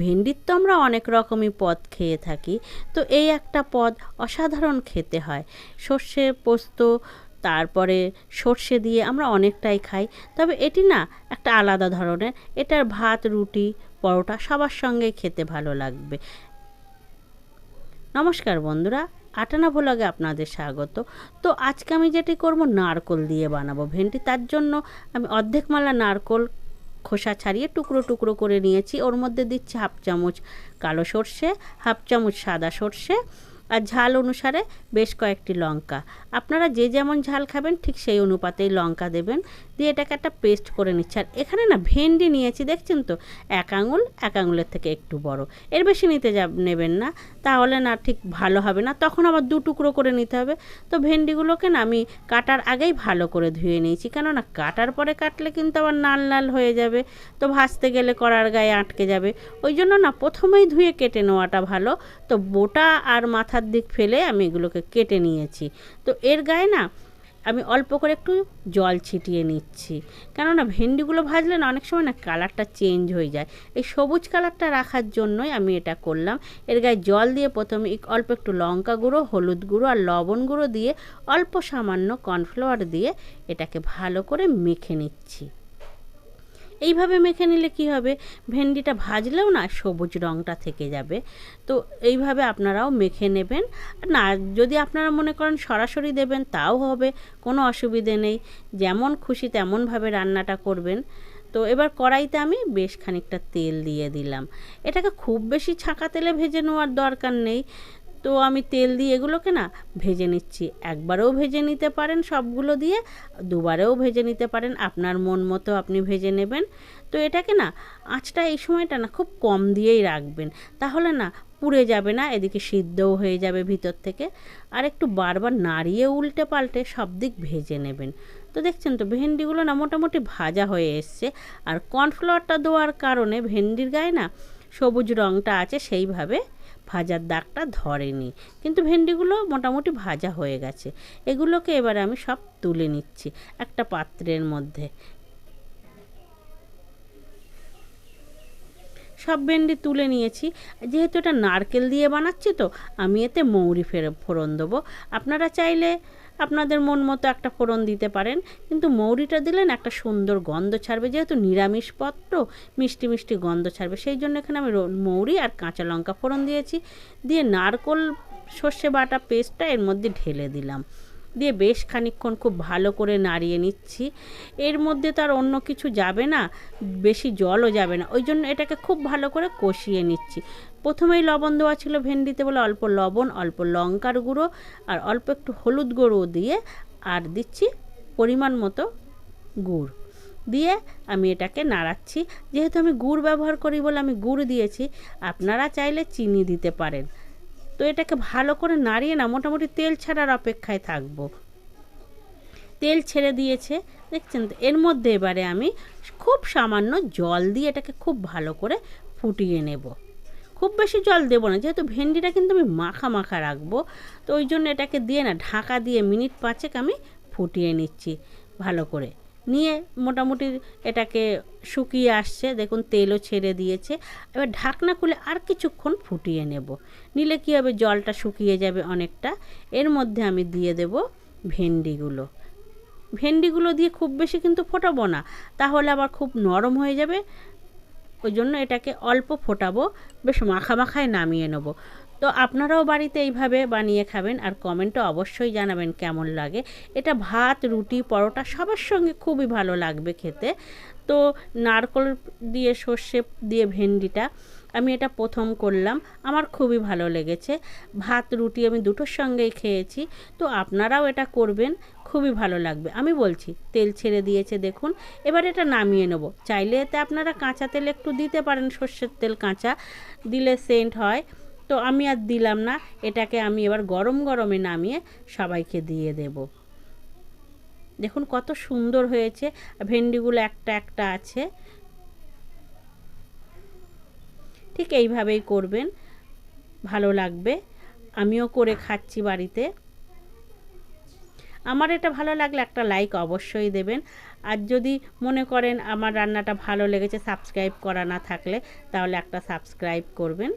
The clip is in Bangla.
ভেন্ডির তো আমরা অনেক রকমই পদ খেয়ে থাকি, তো এই একটা পদ অসাধারণ খেতে হয়। সর্ষে পোস্ত, তারপরে সর্ষে দিয়ে আমরা অনেকটাই খাই, তবে এটি না একটা আলাদা ধরনের, এটার ভাত, রুটি, পরোটা সবার সঙ্গেই খেতে ভালো লাগবে। নমস্কার বন্ধুরা, আটানা ভোলাগে আপনাদের স্বাগত। তো আজকে আমি যেটি করব, নারকল দিয়ে বানাবো। ভেন্ডি তার জন্য আমি অর্ধেক মালা নারকল খোসা ছাড়িয়ে টুকরো টুকরো করে নিয়েছি। ওর মধ্যে দিচ্ছি হাফ চামচ কালো সর্ষে, হাফ চামচ সাদা সর্ষে আর ঝাল অনুসারে বেশ কয়েকটি লঙ্কা। আপনারা যে যেমন ঝাল খাবেন, ঠিক সেই অনুপাতেই লঙ্কা দেবেন। দিয়ে এটাকে একটা পেস্ট করে নিচ্ছে। আর এখানে না ভেন্ডি নিয়েছি, দেখছেন তো? এক আঙুল, এক আঙুলের থেকে একটু বড়। এর বেশি নিতে যা নেবেন না। তাহলে না ঠিক ভালো হবে না। তখন আবার দু টুকরো করে নিতে হবে। তো ভেন্ডিগুলোকে না আমি কাটার আগেই ভালো করে ধুয়ে নিয়েছি। কেননা কাটার পরে কাটলে কিন্তু আবার নাল নাল হয়ে যাবে। তো ভাজতে গেলে করার গায়ে আটকে যাবে। ওই জন্য না প্রথমেই ধুয়ে কেটে নেওয়াটা ভালো। তো বোটা আর মাথার দিক ফেলে আমি এগুলোকে কেটে নিয়েছি। তো এর গায়ে না আমি অল্প করে একটু জল ছিটিয়ে নিচ্ছি। কেননা ভেন্ডিগুলো ভাজলে না অনেক সময় না কালারটা চেঞ্জ হয়ে যায়। এই সবুজ কালারটা রাখার জন্যই আমি এটা করলাম। এর গায়ে জল দিয়ে প্রথমে অল্প একটু লঙ্কা গুঁড়ো, হলুদ গুঁড়ো আর লবণ গুঁড়ো দিয়ে অল্প সামান্য কর্নফ্লাওয়ার দিয়ে এটাকে ভালো করে মেখে নিচ্ছি। এইভাবে মেখে নিলে কি হবে? ভেন্ডিটা ভাজলেও না সবুজ রঙটা থেকে যাবে। তো এইভাবে আপনারাও মেখে নেবেন। না, যদি আপনারা মনে করেন সরাসরি দেবেন, তাও হবে, কোনো অসুবিধে নেই। যেমন খুশি তেমনভাবে রান্নাটা করবেন। তো এবার কড়াইতে আমি বেশ খানিকটা তেল দিয়ে দিলাম। এটাকে খুব বেশি ছাঁকা তেলে ভেজে নেওয়ার দরকার নেই। তো আমি তেল দিয়ে এগুলোকে না ভেজে নিচ্ছি। একবারেও ভেজে নিতে পারেন সবগুলো দিয়ে, দুবারেও ভেজে নিতে পারেন, আপনার মন মতো আপনি ভেজে নেবেন। তো এটাকে না আঁচটা এই সময়টা না খুব কম দিয়েই রাখবেন, তাহলে না পুড়ে যাবে না, এদিকে সিদ্ধও হয়ে যাবে ভিতর থেকে। আর একটু বারবার নাড়িয়ে উল্টে পাল্টে সব দিক ভেজে নেবেন। তো দেখছেন তো ভেন্ডিগুলো না মোটামুটি ভাজা হয়ে এসছে। আর কর্নফ্লাওয়ারটা দেওয়ার কারণে ভেন্ডির গায়ে না সবুজ রঙটা আছে সেইভাবে ভাজার দাগটা ধরেনি। কিন্তু ভেন্ডিগুলো মোটামুটি ভাজা হয়ে গেছে। এগুলোকে এবার আমি সব তুলে নিচ্ছি একটা পাত্রের মধ্যে। সব ভেন্ডি তুলে নিয়েছি। যেহেতু এটা নারকেল দিয়ে বানাচ্ছি তো, আমি এতে মৌরি ফের, ফোড়ন দেবো। আপনারা চাইলে আপনাদের মন মতো একটা ফোড়ন দিতে পারেন। কিন্তু মৌরিটা দিলেন একটা সুন্দর গন্ধ ছাড়বে, যেহেতু নিরামিষ পত্র, মিষ্টি মিষ্টি গন্ধ ছাড়বে। সেই জন্য এখানে আমি মৌরি আর কাঁচা লঙ্কা ফোড়ন দিয়েছি। দিয়ে নারকোল সর্ষে বাটা পেস্টটা এর মধ্যে ঢেলে দিলাম। দিয়ে বেশ খানিক্ষণ খুব ভালো করে নাড়িয়ে নিচ্ছি। এর মধ্যে তো আর অন্য কিছু যাবে না, বেশি জলও যাবে না। ওই জন্য এটাকে খুব ভালো করে কষিয়ে নিচ্ছি। প্রথমেই লবণ দেওয়া ছিল ভেন্ডিতে বলে অল্প লবণ, অল্প লঙ্কার গুঁড়ো আর অল্প একটু হলুদ গুঁড়ো দিয়ে আর দিচ্ছি পরিমাণ মতো গুড়। দিয়ে আমি এটাকে নাড়াচ্ছি। যেহেতু আমি গুড় ব্যবহার করি বলে আমি গুড় দিয়েছি, আপনারা চাইলে চিনি দিতে পারেন। তো এটাকে ভালো করে নাড়িয়ে না, মোটামুটি তেল ছাড়ার অপেক্ষায় থাকব। তেল ছেড়ে দিয়েছে, দেখছেন তো? এর মধ্যে এবারে আমি খুব সামান্য জল দিয়ে এটাকে খুব ভালো করে ফুটিয়ে নেব। খুব বেশি জল দেবো না, যেহেতু ভেন্ডিটা কিন্তু আমি মাখা মাখা রাখব, তো ওই জন্য এটাকে দিয়ে না, ঢাকা দিয়ে মিনিট পাঁচেক আমি ফুটিয়ে নিচ্ছি ভালো করে। নিয়ে মোটামুটি এটাকে শুকিয়ে আসছে। দেখুন, তেলও ছেড়ে দিয়েছে। এবার ঢাকনা খুলে আর কিছুক্ষণ ফুটিয়ে নেব। নিলে কী হবে? জলটা শুকিয়ে যাবে অনেকটা। এর মধ্যে আমি দিয়ে দেব ভেন্ডিগুলো। ভেন্ডিগুলো দিয়ে খুব বেশি কিন্তু ফোটাবো না। তাহলে আবার খুব নরম হয়ে যাবে। ওই জন্য এটাকে অল্প ফোটাবো। বেশ মাখা মাখায় নামিয়ে নেব। তো আপনারাও বাড়িতে এইভাবে বানিয়ে খাবেন আর কমেন্টও অবশ্যই জানাবেন কেমন লাগে। এটা ভাত, রুটি, পরোটা সবার সঙ্গে খুবই ভালো লাগবে খেতে। তো নারকল দিয়ে সর্ষে দিয়ে ভেন্ডিটা আমি এটা প্রথম করলাম, আমার খুবই ভালো লেগেছে। ভাত, রুটি আমি দুটোর সঙ্গেই খেয়েছি, তো আপনারাও এটা করবেন, খুবই ভালো লাগবে। আমি বলছি, তেল ছেড়ে দিয়েছে দেখুন, এবার এটা নামিয়ে নেব। চাইলে এতে আপনারা কাঁচা তেল একটু দিতে পারেন, সর্ষের তেল কাঁচা দিলে সেন্ট হয়। তো আমি আর দিলাম না, এটাকে আমি এবার গরম গরমে নামিয়ে সবাইকে দিয়ে দেব। দেখুন কত সুন্দর হয়েছে, ভেন্ডিগুলো একটা একটা আছে। ঠিক এইভাবেই করবেন, ভালো লাগবে। আমিও করে খাচ্ছি বাড়িতে। আমার এটা ভালো লাগলে একটা লাইক অবশ্যই দেবেন। আর যদি মনে করেন আমার রান্নাটা ভালো লেগেছে, সাবস্ক্রাইব করা না থাকলে, তাহলে একটা সাবস্ক্রাইব করবেন।